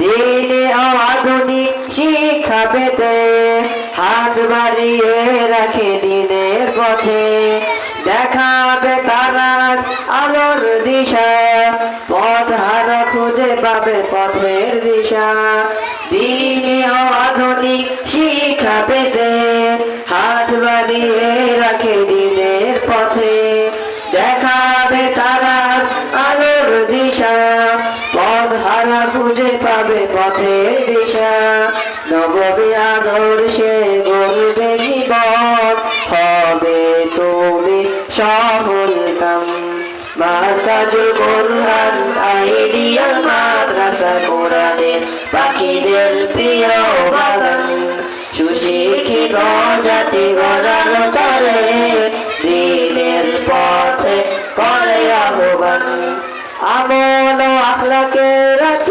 দিনে আধুনিক শিক্ষা পেতে, হাত বাড়িয়ে রাখে দিনের পথে। দেখাবে তারা আলোর দিশা, পথ হারা খুঁজে পাবে পথের দিশা। দিনে আধুনিক শিক্ষা পেতে, হাত বাড়িয়ে হারা খুঁজে পাবে পথের দিশা। নবমী আদর্শে গড়বে জীবন। হবে তুমি সফল কাম। মার্কাজুল কোরআন আইডিয়াল মাদ্রাসা কোরআনের পাখিদের প্রিয় বাগান। সুশিক্ষিত জাতি গড়ার তরে, দিনের পথে করে আহ্বান। আছে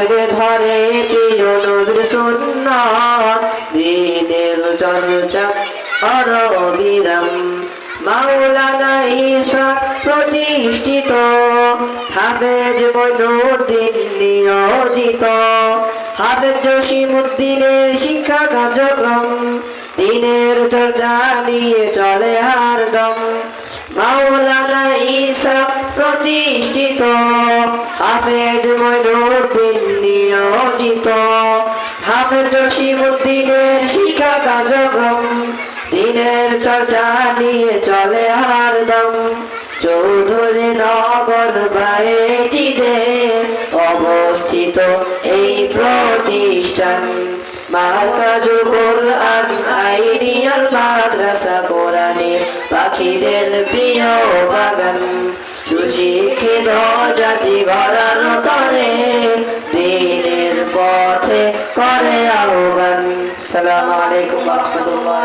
আঁকড়ে ধরে প্রিয় নবীর সুন্নাত চর্চা মাওলানা ঈসা প্রতিষ্ঠিত, হাফেজ মইনুদ্দিন নিয়োজিত। হাফেজ জসিমুদ্দিনের শিক্ষা কার্যক্রম, দিনের চর্চা নিয়ে চলে হারদম মাওলানা ঈসা প্রতিষ্ঠিত হাফেজ মইনুদ্দিন নিয়োজিত। হাফেজ জসিমুদ্দিনের শিক্ষা কার্যক্রম দিনের চর্চা নিয়ে চলে হারদম চৌধুরী নগর বাইজিদের অবস্থিত এই প্রতিষ্ঠান। মার্কাজুল কোরআন আইডিয়াল মাদ্রাসা কোরআনের পাখিদের প্রিয় বাগান। সুশিক্ষিত করে আহ্বান সালাম আলাইকুম রহমতুল্লাহ